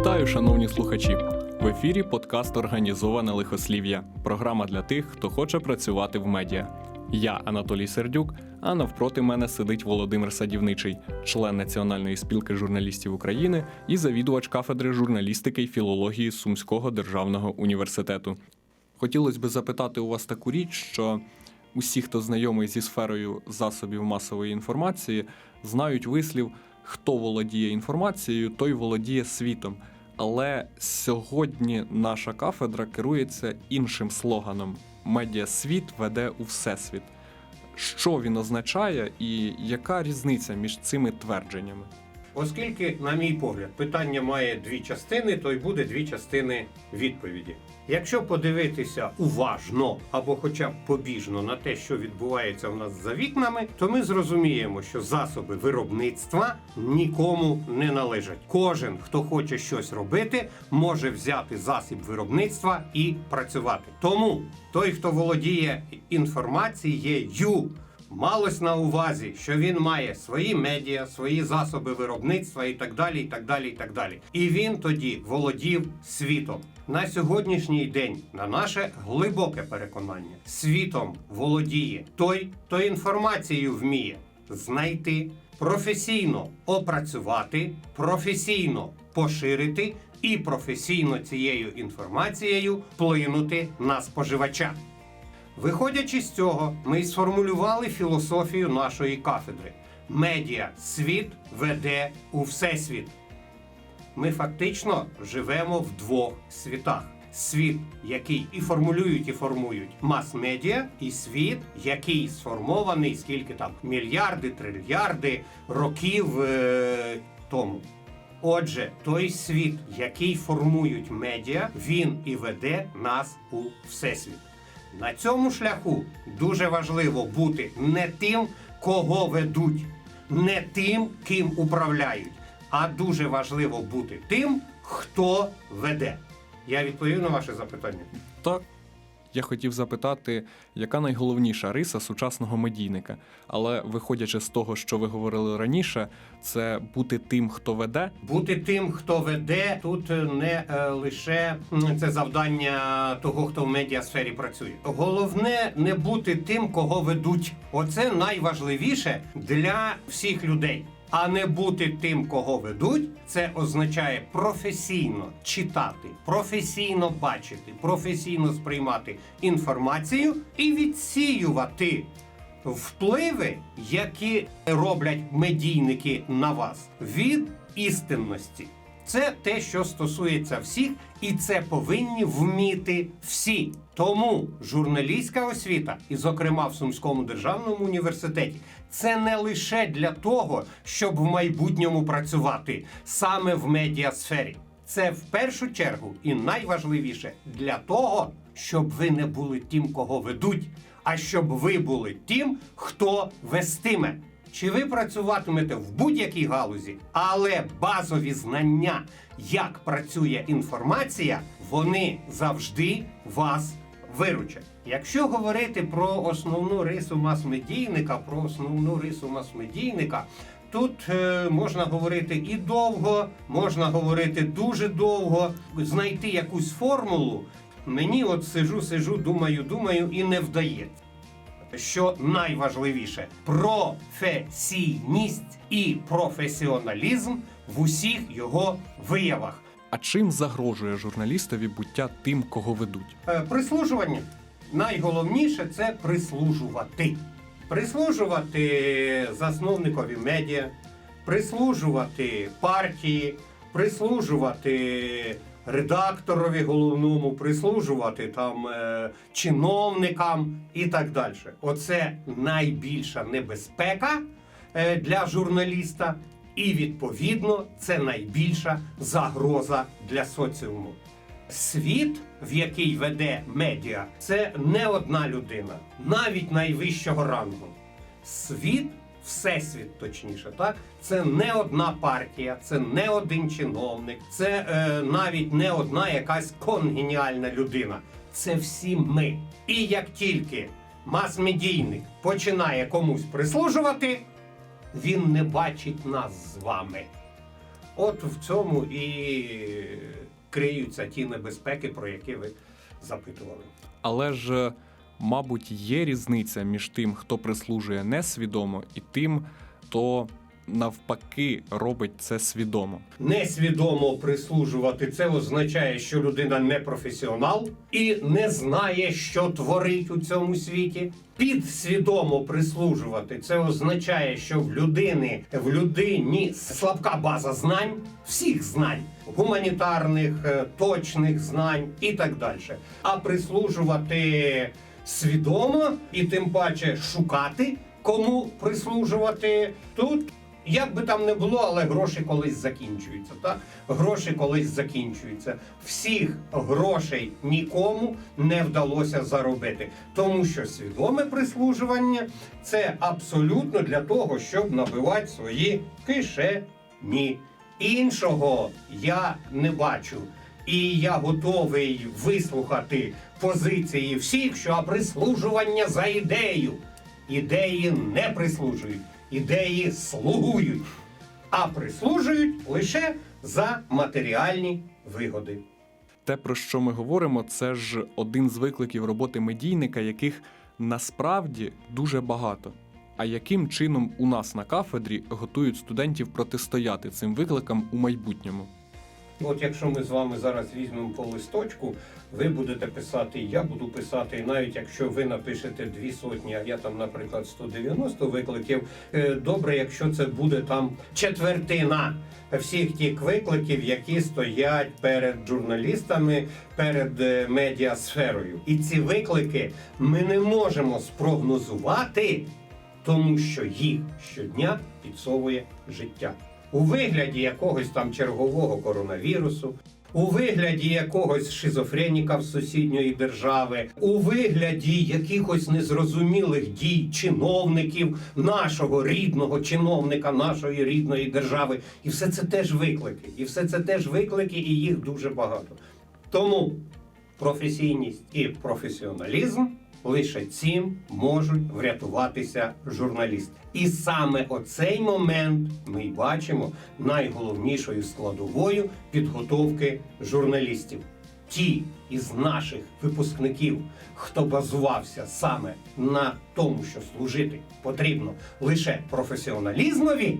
Вітаю, шановні слухачі! В ефірі подкаст Організоване лихослів'я. Програма для тих, хто хоче працювати в медіа. Я Анатолій Сердюк, а навпроти мене сидить Володимир Садівничий, член Національної спілки журналістів України і завідувач кафедри журналістики й філології Сумського державного університету. Хотілося б запитати у вас таку річ, що усі, хто знайомий зі сферою засобів масової інформації, знають вислів хто володіє інформацією, той володіє світом. Але сьогодні наша кафедра керується іншим слоганом: медіасвіт веде у всесвіт. Що він означає, і яка різниця між цими твердженнями? Оскільки, на мій погляд, питання має дві частини, то й буде дві частини відповіді. Якщо подивитися уважно або хоча б побіжно на те, що відбувається в нас за вікнами, то ми зрозуміємо, що засоби виробництва нікому не належать. Кожен, хто хоче щось робити, може взяти засіб виробництва і працювати. Тому той, хто володіє інформацією, Малось на увазі, що він має свої медіа, свої засоби виробництва і так далі. І так далі, і так далі. І він тоді володів світом. На сьогоднішній день, на наше глибоке переконання, світом володіє той, хто інформацію вміє знайти, професійно опрацювати, професійно поширити і професійно цією інформацією вплинути на споживача. Виходячи з цього, ми й сформулювали філософію нашої кафедри. Медіа світ веде у всесвіт. Ми фактично живемо в двох світах: світ, який і формулюють, і формують мас-медіа, і світ, який сформований скільки там мільярди, трильярди років е- тому. Отже, той світ, який формують медіа, він і веде нас у всесвіт. На цьому шляху дуже важливо бути не тим, кого ведуть, не тим, ким управляють, а дуже важливо бути тим, хто веде. Я відповів на ваше запитання. Так, я хотів запитати, яка найголовніша риса сучасного медійника. Але виходячи з того, що ви говорили раніше, це бути тим, хто веде. Бути тим, хто веде, тут не е, лише це завдання того, хто в медіасфері працює. Головне не бути тим, кого ведуть. Оце найважливіше для всіх людей. А не бути тим, кого ведуть, це означає професійно читати, професійно бачити, професійно сприймати інформацію і відсіювати впливи, які роблять медійники на вас від істинності. Це те, що стосується всіх, і це повинні вміти всі. Тому журналістська освіта, і, зокрема, в Сумському державному університеті, це не лише для того, щоб в майбутньому працювати саме в медіасфері. Це в першу чергу і найважливіше для того, щоб ви не були тим, кого ведуть, а щоб ви були тим, хто вестиме. Чи ви працюватимете в будь-якій галузі, але базові знання, як працює інформація, вони завжди вас виручать. Якщо говорити про основну рису мас-медійника, про основну рису мас-медійника, тут е, можна говорити і довго, можна говорити дуже довго, знайти якусь формулу. Мені от сижу, сижу, думаю, думаю, і не вдається що найважливіше професійність і професіоналізм в усіх його виявах. А чим загрожує журналістові буття тим, кого ведуть? Е, Прислужування найголовніше це прислужувати. Прислужувати засновникові медіа, прислужувати партії, прислужувати редакторові головному, прислужувати там е, чиновникам і так далі. Оце найбільша небезпека е, для журналіста, і відповідно це найбільша загроза для соціуму. Світ, в який веде медіа, це не одна людина, навіть найвищого рангу. Світ, всесвіт, точніше, так це не одна партія, це не один чиновник, це е, навіть не одна якась конгеніальна людина. Це всі ми. І як тільки мас-медійник починає комусь прислужувати, він не бачить нас з вами. От в цьому і криються ті небезпеки, про які ви запитували. Але ж, мабуть, є різниця між тим, хто прислужує несвідомо, і тим, хто навпаки робить це свідомо. Несвідомо прислужувати це означає, що людина не професіонал і не знає, що творить у цьому світі. Підсвідомо прислужувати це означає, що в людини в людині слабка база знань, всіх знань, гуманітарних, е, точних знань і так далі. А прислужувати свідомо і тим паче шукати, кому прислужувати тут. Як би там не було, але гроші колись закінчуються. Так? Гроші колись закінчуються. Всіх грошей нікому не вдалося заробити. Тому що свідоме прислужування це абсолютно для того, щоб набивати свої кишені. Іншого я не бачу. І я готовий вислухати позиції всіх, що прислужування за ідею. Ідеї не прислужують, ідеї слугують, а прислужують лише за матеріальні вигоди. Те, про що ми говоримо, це ж один з викликів роботи медійника, яких насправді дуже багато. А яким чином у нас на кафедрі готують студентів протистояти цим викликам у майбутньому? От якщо ми з вами зараз візьмемо по листочку, ви будете писати, я буду писати, і навіть якщо ви напишете дві сотні, а я там, наприклад, 190 викликів, е, добре, якщо це буде там четвертина всіх тих викликів, які стоять перед журналістами, перед е, медіасферою. І ці виклики ми не можемо спрогнозувати, тому що їх щодня підсовує життя у вигляді якогось там чергового коронавірусу. У вигляді якогось шизофреніка з сусідньої держави, у вигляді якихось незрозумілих дій чиновників нашого рідного чиновника нашої рідної держави, і все це теж виклики, і все це теж виклики, і їх дуже багато. Тому професійність і професіоналізм лише цим можуть врятуватися журналісти. І саме оцей момент ми бачимо найголовнішою складовою підготовки журналістів. Ті із наших випускників, хто базувався саме на тому, що служити потрібно лише професіоналізмові,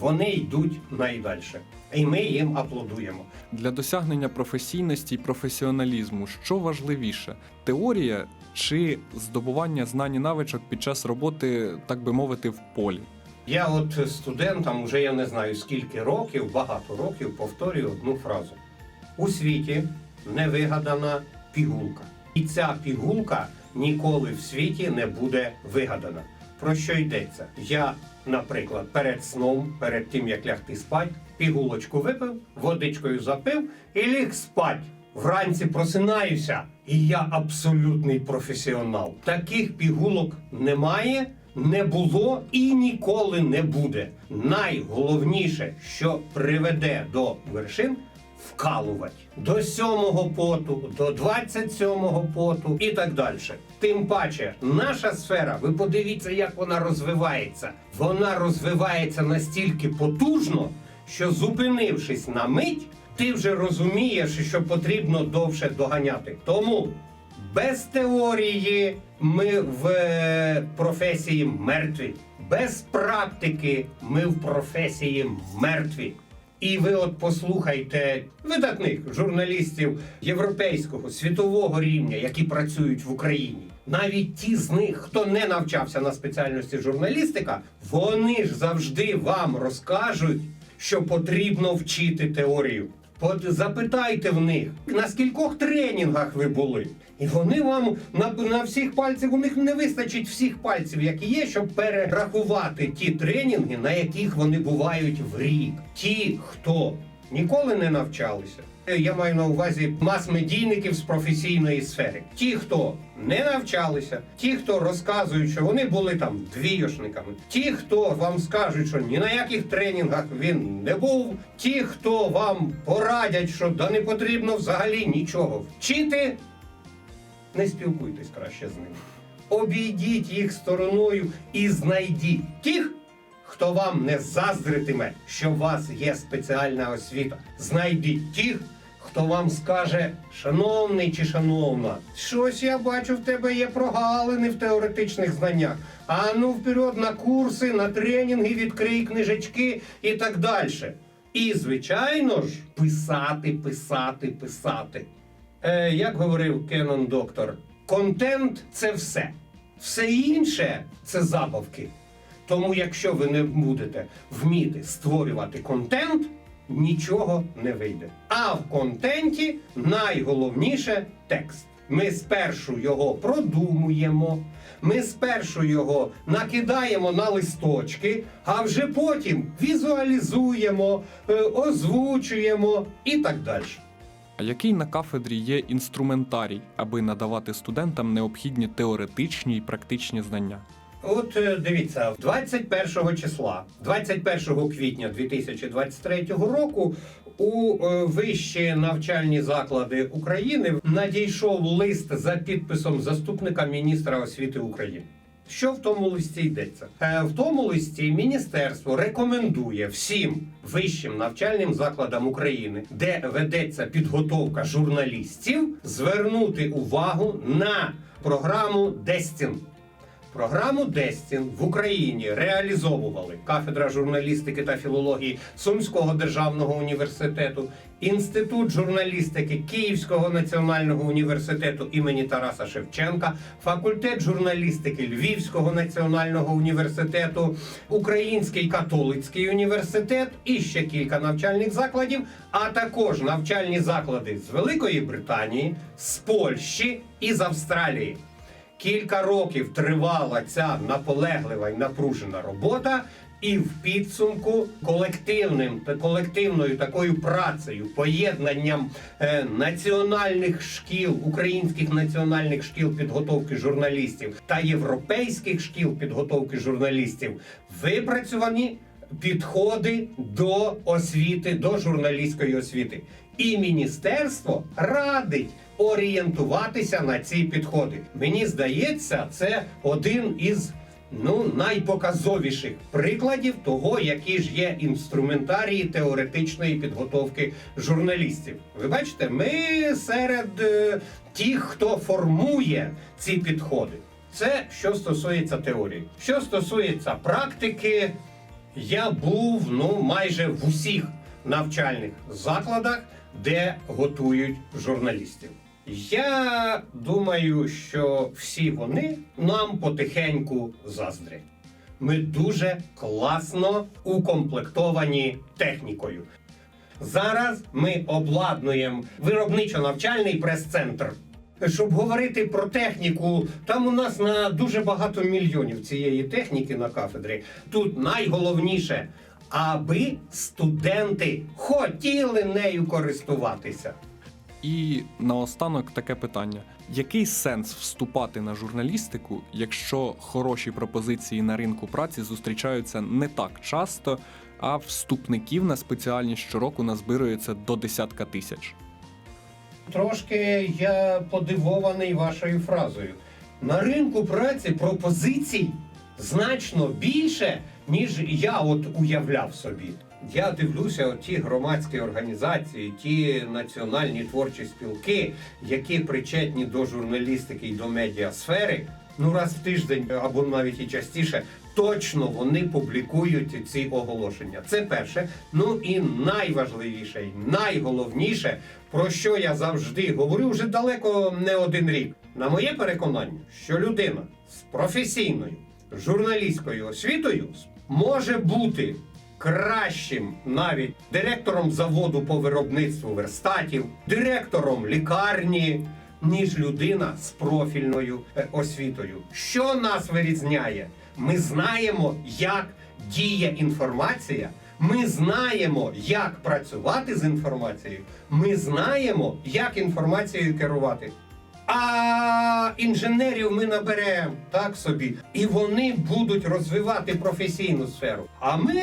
вони йдуть найдальше. І ми їм аплодуємо. Для досягнення професійності і професіоналізму що важливіше теорія чи здобування знань і навичок під час роботи, так би мовити, в полі? Я от студентам уже я не знаю скільки років, багато років повторюю одну фразу: у світі не вигадана пігулка, і ця пігулка ніколи в світі не буде вигадана. Про що йдеться? Я, наприклад, перед сном, перед тим як лягти спать, пігулочку випив, водичкою запив і ліг спать. Вранці просинаюся, і я абсолютний професіонал. Таких пігулок немає, не було і ніколи не буде. Найголовніше, що приведе до вершин, вкалувати до сьомого поту, до 27-го поту і так далі. Тим паче, наша сфера, ви подивіться, як вона розвивається. Вона розвивається настільки потужно, що зупинившись на мить, ти вже розумієш, що потрібно довше доганяти. Тому без теорії ми в е, професії мертві, без практики ми в професії мертві. І ви от послухайте видатних журналістів європейського світового рівня, які працюють в Україні. Навіть ті з них, хто не навчався на спеціальності журналістика, вони ж завжди вам розкажуть, що потрібно вчити теорію. От запитайте в них, на скількох тренінгах ви були. І вони вам на, на всіх пальцях у них не вистачить всіх пальців, які є, щоб перерахувати ті тренінги, на яких вони бувають в рік. Ті, хто ніколи не навчалися. Я маю на увазі мас-медійників з професійної сфери. Ті, хто не навчалися, ті, хто розказують, що вони були там двійошниками, ті, хто вам скажуть, що ні на яких тренінгах він не був, ті, хто вам порадять, що да не потрібно взагалі нічого вчити, не спілкуйтесь краще з ними. Обійдіть їх стороною і знайдіть тих, хто вам не заздритиме, що у вас є спеціальна освіта. Знайдіть тих, хто вам скаже, шановний чи шановна, щось я бачу, в тебе є прогалини в теоретичних знаннях. А ну вперед на курси, на тренінги, відкрий книжечки і так далі. І, звичайно ж, писати, писати, писати. Е, як говорив Кеннон Доктор, контент це все. Все інше це забавки. Тому, якщо ви не будете вміти створювати контент, нічого не вийде. А в контенті найголовніше текст. Ми спершу його продумуємо, ми спершу його накидаємо на листочки, а вже потім візуалізуємо, е, озвучуємо і так далі. А який на кафедрі є інструментарій, аби надавати студентам необхідні теоретичні і практичні знання? От е, дивіться, 21 числа, 21 квітня 2023 року, у е, вищі навчальні заклади України надійшов лист за підписом заступника міністра освіти України. Що в тому листі йдеться? Е, В тому листі міністерство рекомендує всім вищим навчальним закладам України, де ведеться підготовка журналістів, звернути увагу на програму Дестін. Програму Дестін в Україні реалізовували кафедра журналістики та філології Сумського державного університету, Інститут журналістики Київського національного університету імені Тараса Шевченка, факультет журналістики Львівського національного університету, Український католицький університет і ще кілька навчальних закладів, а також навчальні заклади з Великої Британії, з Польщі і з Австралії. Кілька років тривала ця наполеглива і напружена робота, і в підсумку колективним колективною такою працею, поєднанням е, національних шкіл, українських національних шкіл підготовки журналістів та європейських шкіл підготовки журналістів випрацьовані підходи до освіти, до журналістської освіти. І міністерство радить орієнтуватися на ці підходи. Мені здається, це один із ну найпоказовіших прикладів того, які ж є інструментарії теоретичної підготовки журналістів. Ви бачите, ми серед е, тих, хто формує ці підходи. Це що стосується теорії. Що стосується практики, я був ну майже в усіх навчальних закладах, де готують журналістів. Я думаю, що всі вони нам потихеньку заздрять. Ми дуже класно укомплектовані технікою. Зараз ми обладнуємо виробничо-навчальний прес-центр. Щоб говорити про техніку, там у нас на дуже багато мільйонів цієї техніки на кафедрі. Тут найголовніше, аби студенти хотіли нею користуватися. І наостанок таке питання: який сенс вступати на журналістику, якщо хороші пропозиції на ринку праці зустрічаються не так часто, а вступників на спеціальність щороку назбирується до десятка тисяч? Трошки я подивований вашою фразою. На ринку праці пропозицій значно більше, ніж я от уявляв собі. Я дивлюся, ті громадські організації, ті національні творчі спілки, які причетні до журналістики і до медіасфери. Ну раз в тиждень або навіть і частіше, точно вони публікують ці оголошення. Це перше. Ну і найважливіше, і найголовніше, про що я завжди говорю вже далеко не один рік. На моє переконання, що людина з професійною журналістською освітою може бути кращим навіть директором заводу по виробництву верстатів, директором лікарні, ніж людина з профільною е, освітою. Що нас вирізняє? Ми знаємо, як діє інформація. Ми знаємо, як працювати з інформацією. Ми знаємо, як інформацією керувати. А інженерів ми наберемо так собі, і вони будуть розвивати професійну сферу. А ми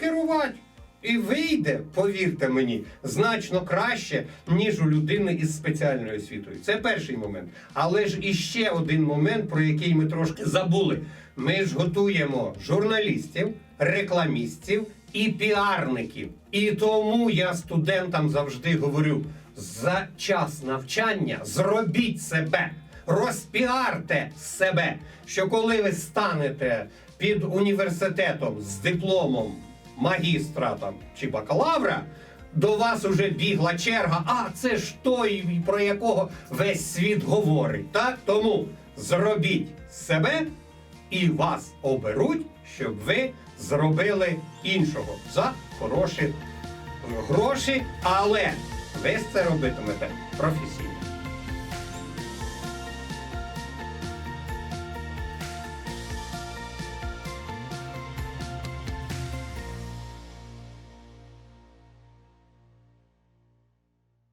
керувати. І вийде, повірте мені, значно краще, ніж у людини із спеціальною освітою. Це перший момент. Але ж іще один момент, про який ми трошки забули. Ми ж готуємо журналістів, рекламістів і піарників. І тому я студентам завжди говорю: за час навчання зробіть себе, розпіарте себе, що коли ви станете під університетом з дипломом магістра там чи бакалавра, до вас уже бігла черга. А це ж той, про якого весь світ говорить. Так тому зробіть себе і вас оберуть, щоб ви зробили іншого за хороші гроші, але ви це робитимете професійно.